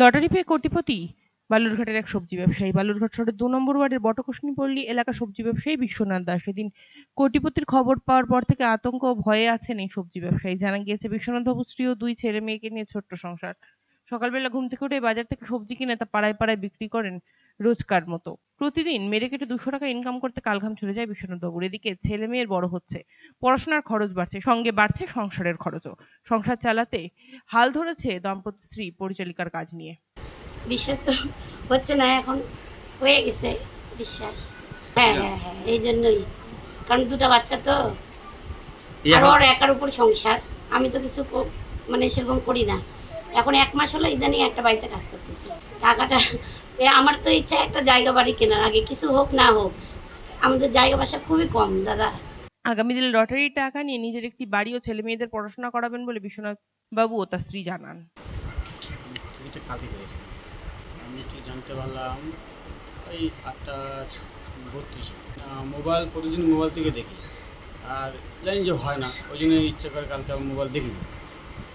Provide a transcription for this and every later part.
Lottery পেয়ে কোটিপতি বালুরঘাটের এক সবজি ব্যবসায়ী। বালুরঘাট শহরের দু নম্বর ওয়ার্ডের বটকুশনীপল্লী এলাকা সবজি ব্যবসায়ী বিশ্বনাথ দাস। সেদিন কোটিপতির খবর পাওয়ার পর থেকে আতঙ্ক ভয়ে আছেন এই সবজি ব্যবসায়ী। জানা গিয়েছে, বিশ্বনাথ বাবু স্ত্রী ও দুই ছেলে মেয়েকে নিয়ে ছোট্ট সংসার। সকালবেলা ঘুম থেকে উঠে বাজার থেকে সবজি কিনে তা পাড়ায় পাড়ায় বিক্রি করেন রোজকার মতো। প্রতিদিন মেরে কেটে দুশো টাকা ইনকাম করতে কালঘাম চলে যায় বিশ্বনাথ বাবুর এদিকে ছেলে মেয়ের বড় হচ্ছে। পড়াশোনার খরচ বাড়ছে সঙ্গে বাড়ছে সংসারের খরচও। সংসার চালাতে হাল ধরেছে দম্পতি স্ত্রী পরিচালিকার কাজ নিয়ে। বিশ্বাস তো হচ্ছে না এখন হয়ে গেছে বিশ্বাস। হ্যাঁ হ্যাঁ হ্যাঁ এই জন্যই। কারণ দুটো বাচ্চা তো আর ওর একার উপর সংসার। আমি তো কিছু মানে সেরকম করি না। এখন এক মাস হলো ইদানিং একটা বাড়িতে কাজ করতেছি। টাকাটা আমার তো ইচ্ছা একটা জায়গা বাড়ি কেনার আগে কিছু হোক না হোক। আমাদের জায়গা বাসা খুবই কম দাদা। আগামী দিনে লটারির টাকা নিয়ে নিজের একটি বাড়ি ও ছেলে মেয়েদের পড়াশোনা করাবেন বলে বিশ্বনাথ বাবু ও তার স্ত্রী জানান। আমি কি জানতে পারলাম? ওই আটটা বত্রিশে। মোবাইল প্রতিদিন মোবাইল থেকে দেখি। আর জানি যে হয় না ওই জন্য ইচ্ছা করে কালকে আমি মোবাইল দেখিনি।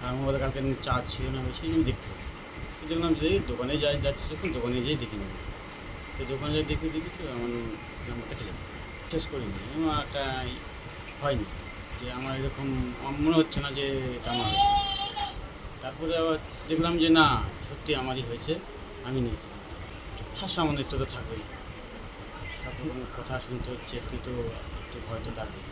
আর মোবাইলে কালকে চার্জ ছিল না বেশি জন্য দেখতে দেখলাম যে দোকানে যাই, যাচ্ছি যখন দোকানে যেয়ে দেখে নেব। তো দোকানে যাই দেখে দেখি তো আমার নাম্বারটা খেলে শেষ করিনি। আমার একটা হয়নি যে আমার এরকম মনে হচ্ছে না যে এটা আমার। তারপরে আবার দেখলাম যে না, সত্যি আমারই হয়েছে, আমি নিয়েছি। হ্যাঁ সামান্য একটু তো থাকবেই। কথা শুনতে হচ্ছে একটু তো একটু ভয় তো থাকবেই